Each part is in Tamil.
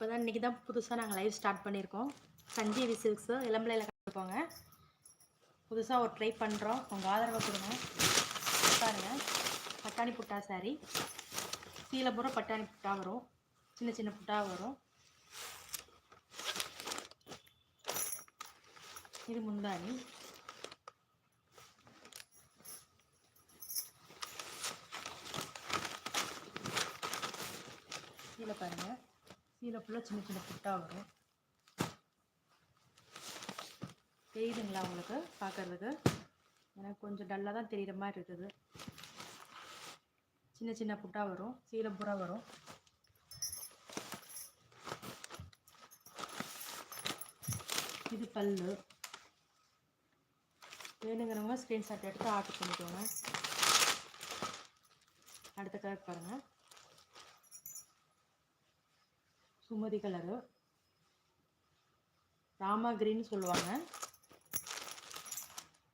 இப்போ தான் இன்றைக்கி தான் புதுசாக நாங்கள் லைவ் ஸ்டார்ட் பண்ணியிருக்கோம். சஞ்சீவி சில்க்ஸு இளம்பிள்ளையில் கற்றுக்கோங்க புதுசாக ஒரு ட்ரை பண்ணுறோம் உங்கள் ஆதரவை கொடுங்க. பாருங்கள் பட்டாணி புட்டா saree. கீழே பூரா பட்டாணி புட்டா வரும். சின்ன சின்ன புட்டா வரும். இது முந்தாணி. கீழே பாருங்கள் சீலை ஃபுல்லாக சின்ன சின்ன புட்டா வரும். தெரியுதுங்களா உங்களுக்கு? பார்க்கறதுக்கு? எனக்கு கொஞ்சம் டல்லாக தான் தெரிகிற மாதிரி இருக்குது. சின்ன சின்ன புட்டா வரும். சீலை புறா வரும். இது பல்லு. வேணுங்கிறவங்க ஸ்க்ரீன்ஷாட் எடுத்து ஆர்டர் பண்ணிக்கோங்க. அடுத்த கலர் பாருங்கள் சுமதி கலரு ராமா கிரீன் சொல்லுவாங்க.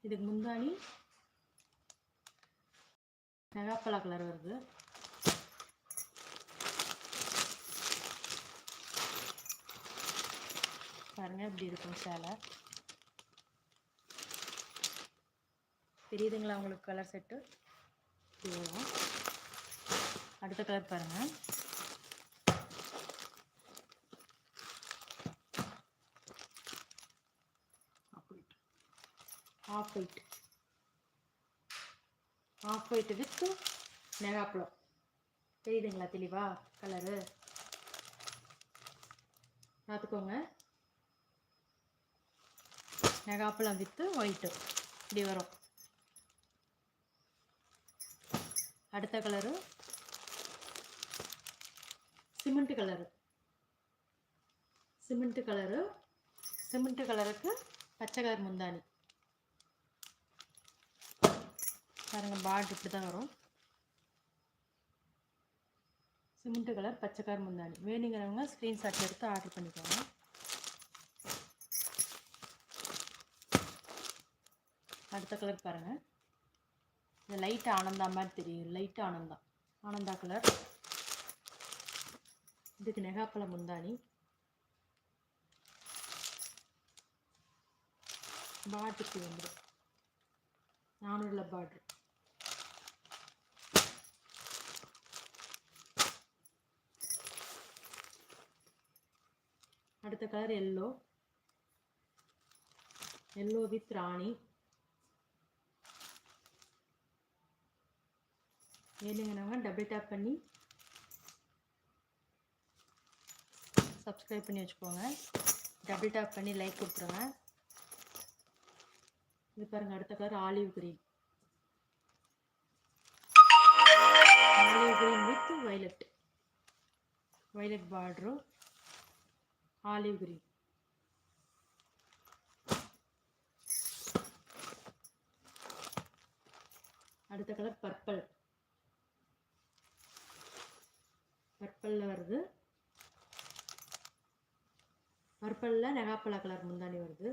இதுக்கு முந்தாணி நெகாப்பழா கலர் வருது. பாருங்க இப்படி இருக்கும் சேலை. தெரியுதுங்களா உங்களுக்கு கலர் செட்டு அடுத்த கலர் பாருங்கள் off white off white with நெகாப்பழம் தெரியுதுங்களா தெளிவா? கலரு பார்த்துக்கோங்க. நெகாப்பழம் வித்து ஒயிட்டு இப்படி வரும். அடுத்த colour cement colour cement colour cement கலருக்கு பச்சை கலர் முந்தானி பாருங்கள் பார்டர் இப்படி தான் வரும். சிமெண்ட் கலர் பச்சை கலர் முந்தானி வேணுங்கிறவங்க ஸ்க்ரீன்ஷாட் எடுத்து ஆர்டர் பண்ணிக்கோங்க. அடுத்த கலர் பாருங்கள் இது லைட் ஆனந்தா மாதிரி தெரியும். லைட் ஆனந்தா. ஆனந்தா கலர் இதுக்கு நெகாப்பழ முந்தாணி. பாட்டுக்கு வந்துடும் நானூறுல பார்டர் அடுத்த கலர் எல்லோ எல்லோ வித் ராணி. வேணுங்கிறவங்க டபுள் டேப் பண்ணி சப்ஸ்கிரைப் பண்ணி வச்சுக்கோங்க. டபுள் டேப் பண்ணி லைக் கொடுத்துருங்க. இது பாருங்க அடுத்த colour olive green olive green with violet violet border olive green. அடுத்த கலர் பர்பிள் பர்பிளில் வருது. பர்பிளில் நெகாப்பழ கலர் முந்தானி வருது.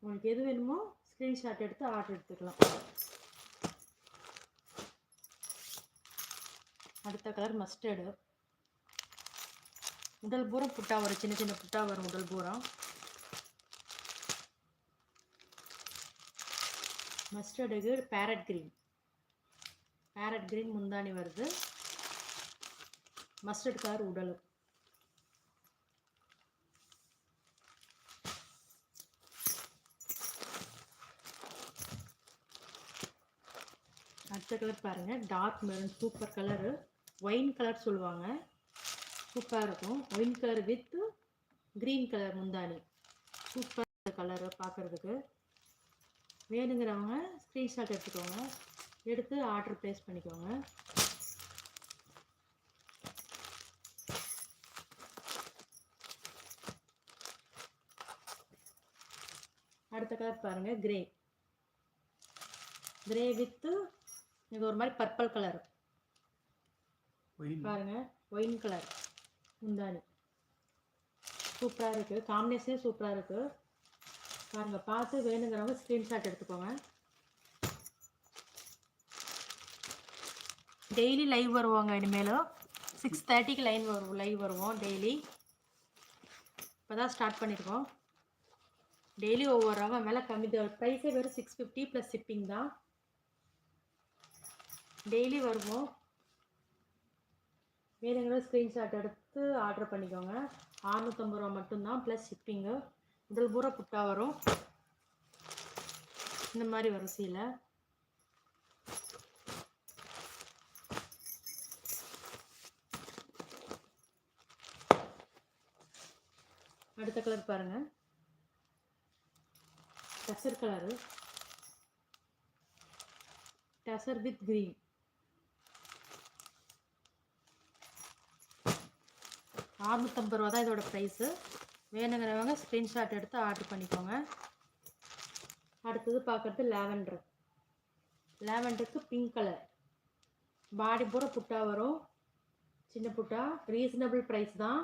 உங்களுக்கு எது வேணுமோ ஸ்க்ரீன்ஷாட் எடுத்து ஆர்டர் எடுத்துக்கலாம். அடுத்த கலர் மஸ்டர்டு உடல் பூரம் புட்டா வரும் சின்ன சின்ன புட்டா வரும் உடல் பூரம். மஸ்டர்டுக்கு பேரட் கிரீன் பேரட் கிரீன் முந்தானி வருது. மஸ்டர்ட் கலர் உடல். அடுத்த கலர் பாருங்கள் dark maroon super colour wine colour சொல்லுவாங்க. சூப்பராக இருக்கும். Wine colour with green colour முந்தானி சூப்பர் கலரு பார்க்குறதுக்கு வேணுங்கிறவங்க ஸ்க்ரீன்ஷாட் எடுத்துக்கோங்க. எடுத்து ஆர்டர் ப்ளேஸ் பண்ணிக்கோங்க. அடுத்த கலர் பாருங்கள் கிரே கிரே வித்து இது ஒரு மாதிரி பர்பிள் கலர் பாருங்க ஒயின் கலர் முந்தானி சூப்பராக இருக்குது காம்பினேஷனே சூப்பராக இருக்குது பாருங்கள் பார்த்து வேணுங்கிறவங்க ஸ்க்ரீன்ஷாட் எடுத்துக்கோங்க. டெய்லி லைவ் வருவாங்க இனிமேலும் சிக்ஸ் தேர்ட்டிக்கு லைன் வருவோம் லைவ் வருவோம் டெய்லி இப்போ தான் ஸ்டார்ட் பண்ணியிருக்கோம் டெய்லி ஒவ்வொரு ரவை மேலே கம்மி ப்ரைஸே வெறும் சிக்ஸ் ஃபிஃப்டி ப்ளஸ் ஷிப்பிங் தான். டெய்லி வருவோம். வேணுங்கிற ஸ்க்ரீன்ஷாட் எடுத்து ஆர்டர் பண்ணிக்கோங்க. அறுநூத்தம்பது ரூபா மட்டும்தான் ப்ளஸ் ஷிப்பிங்கு இதில் பூரா புட்டா வரும். இந்த மாதிரி வரிசையில் அடுத்த கலர் பாருங்கள் tussar colour tussar with green அறுநூற்றம்பது ரூபா தான் இதோட ப்ரைஸு வேணுங்கிறவங்க ஸ்க்ரீன்ஷாட் எடுத்து ஆர்டர் பண்ணிக்கோங்க. அடுத்தது பார்க்குறது லாவெண்டர் லேவண்டருக்கு பிங்க் கலர் பாடி பூரா புட்டா வரும். சின்ன புட்டா. ரீசனபிள் ப்ரைஸ் தான்.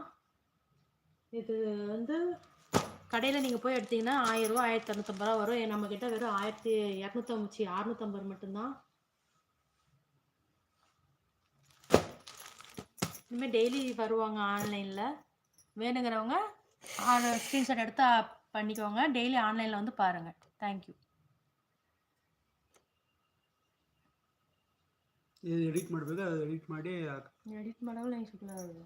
இது வந்து கடையில் நீங்கள் போய் எடுத்தீங்கன்னா ஆயிரரூவா ஆயிரத்தி இரநூத்தம்பது ரூபா வரும். நம்மக்கிட்ட வெறும் ஆயிரத்தி இரநூத்தம்பது அறுநூத்தம்பது மட்டும்தான். இனிமேல் டெய்லி வருவாங்க ஆன்லைனில் வேணுங்கிறவங்க ஸ்க்ரீன்ஷாட் எடுத்து ஆ- பண்ணிக்கோங்க டெய்லி ஆன்லைனில் வந்து பாருங்கள் தேங்க்யூ ಇದು ಎಡಿಟ್ ಮಾಡಬೇಕು ಅದು ಎಡಿಟ್ ಮಾಡಿ ಎಡಿಟ್ ಮಾಡೋಲ್ಲ ಹೆಂಗೆ ಸಿಗ್ಲಲ್ಲ